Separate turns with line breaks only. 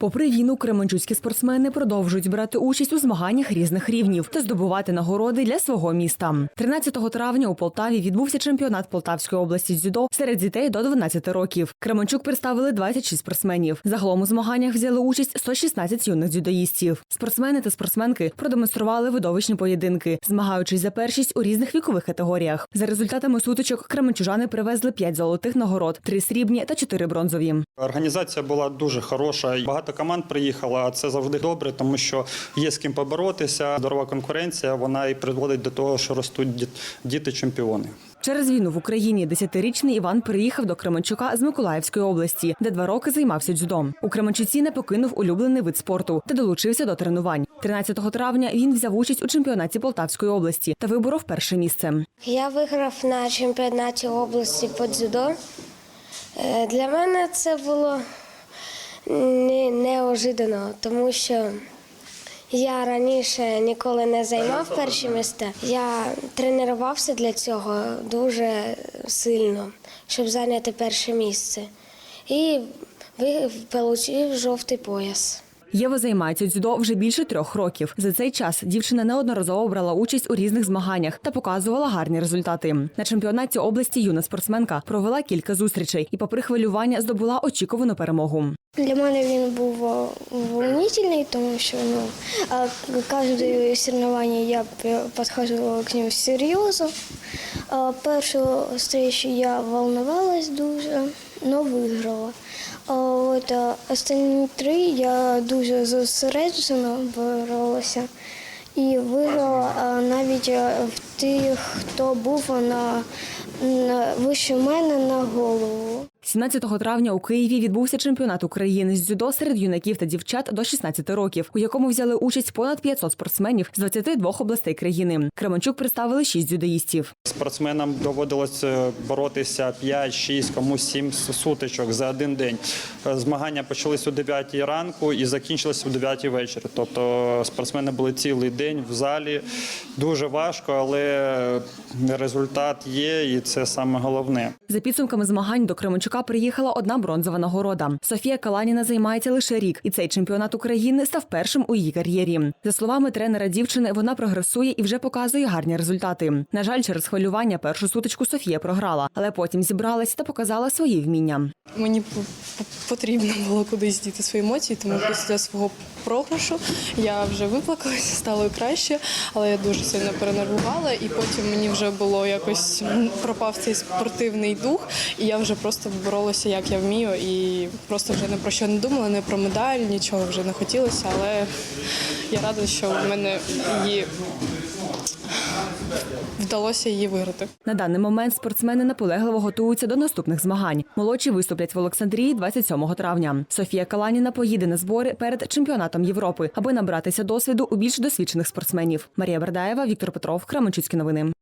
Попри війну, кременчуцькі спортсмени продовжують брати участь у змаганнях різних рівнів та здобувати нагороди для свого міста. 13 травня у Полтаві відбувся чемпіонат Полтавської області дзюдо серед дітей до 12 років. Кременчук представили 26 спортсменів. Загалом у змаганнях взяли участь 116 юних дзюдоїстів. Спортсмени та спортсменки продемонстрували видовищні поєдинки, змагаючись за першість у різних вікових категоріях. За результатами сутичок кременчужани привезли 5 золотих нагород, 3 срібні та 4 бронзові.
Організація була дуже хороша. Багато команд приїхало, а це завжди добре, тому що є з ким поборотися. Здорова конкуренція вона і приводить до того, що ростуть діти-чемпіони.
Через війну в Україні 10-річний Іван приїхав до Кременчука з Миколаївської області, де два роки займався дзюдо. У Кременчуці не покинув улюблений вид спорту та долучився до тренувань. 13 травня він взяв участь у чемпіонаті Полтавської області та виборов перше місце.
Я виграв на чемпіонаті області по дзюдо. Е, Для мене це було не- неожиданно, тому що я раніше ніколи не займав перші місця. Я тренувався для цього дуже сильно, щоб зайняти перше місце. І отримав жовтий пояс.
Єва займається дзюдо вже більше трьох років. За цей час дівчина неодноразово брала участь у різних змаганнях та показувала гарні результати. На чемпіонаті області юна спортсменка провела кілька зустрічей і, попри хвилювання, здобула очікувану перемогу.
Для мене він був е, волнительний, тому що ну, кожне соревновання я підходила к нему серйозно. Першу встречу я волновалась дуже, але виграла. А от останні три я дуже зосереджено боролася і виграла навіть е, в тих, хто був на, на вище мене на голову.
17 травня у Києві відбувся чемпіонат України з дзюдо серед юнаків та дівчат до 16 років, у якому взяли участь понад 500 спортсменів з 22 областей країни. Кременчук представили 6 дзюдоїстів.
Спортсменам доводилось боротися 5, 6, комусь 7 сутичок за один день. Змагання почались о 9 ранку і закінчились о 9 вечора. Тобто спортсмени були цілий день в залі. Дуже важко, але результат є, і це саме головне.
За підсумками змагань до Кременчука приїхала одна бронзова нагорода. Софія Каланіна займається лише рік, і цей чемпіонат України став першим у її кар'єрі. За словами тренера дівчини, вона прогресує і вже показує гарні результати. На жаль, через хвилювання першу сутичку Софія програла, але потім зібралась та показала свої вміння.
Мені потрібно було кудись діти свої емоції, тому після свого програшу я вже виплакалася, стало краще, але я дуже сильно перенервувала, і потім мені вже було якось пропав цей спортивний дух, і я вже просто боролася, як я вмію, і просто вже не про що не думала, не про медаль, нічого вже не хотілося, але я рада, що в мене її вдалося її виграти.
На даний момент спортсмени наполегливо готуються до наступних змагань. Молодші виступлять в Олександрії 27 травня. Софія Каланіна поїде на збори перед чемпіонатом Європи, аби набратися досвіду у більш досвідчених спортсменів. Марія Бердаєва, Віктор Петров, Кременчуцькі новини.